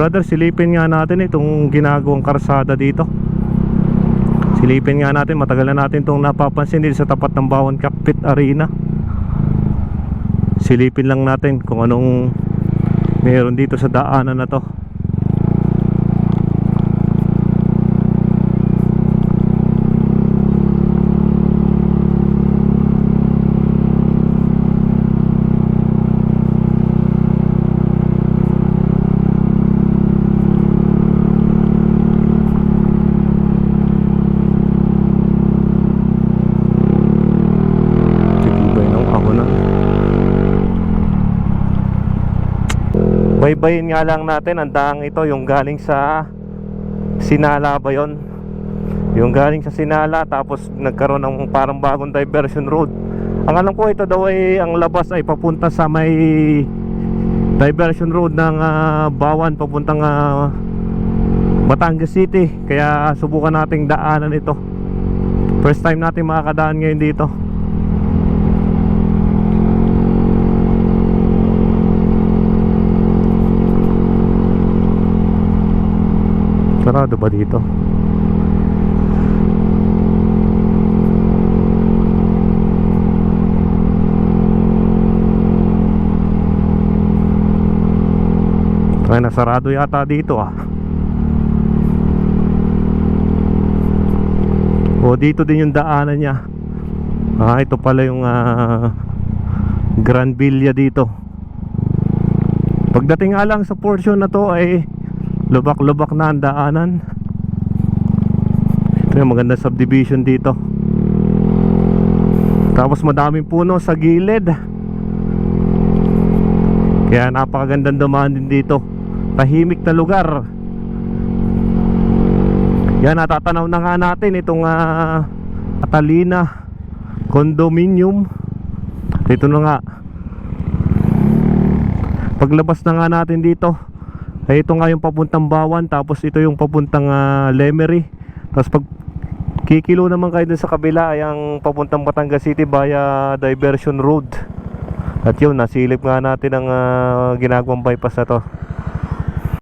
Brother, silipin nga natin itong ginagawang karsada dito. Silipin nga natin, matagal na natin itong napapansin dito sa tapat ng Bawan Cockpit Arena. Silipin lang natin kung anong meron dito sa daanan na to. Tibay ng ako na. Baybayin nga lang natin ang daang ito yung galing sa Sinala ba yon? Yung galing sa Sinala tapos nagkaroon ng parang bagong diversion road. Ang alam ko ito daw ay ang labas ay papunta sa may diversion road ng ah, Bawan papuntang ah, Batangas City. Kaya subukan nating daanan ito. First time natin makakadaan ngayon dito. Sarado ba dito? Ay, nasarado yata dito ah. O dito din yung daanan niya. Ah, ito pala yung ah, Grand Villa dito. Pagdating nga lang sa portion na to ay lubak-lubak na ang daanan. Ito yung maganda subdivision dito. Tapos madaming puno sa gilid. Kaya napakagandang dumaan din dito. Tahimik na lugar. Yan, natatanaw na nga natin itong ah, Catalina Condominium. Ito na nga. Paglabas na nga natin dito, ay ito nga yung papuntang Bawan, tapos ito yung papuntang ah, Lemery. Tapos pag kikilo naman kayo dun sa kabila ay ang papuntang Batangas City via Diversion Road. At yun, nasilip nga natin ang ah, ginagawang bypass na to.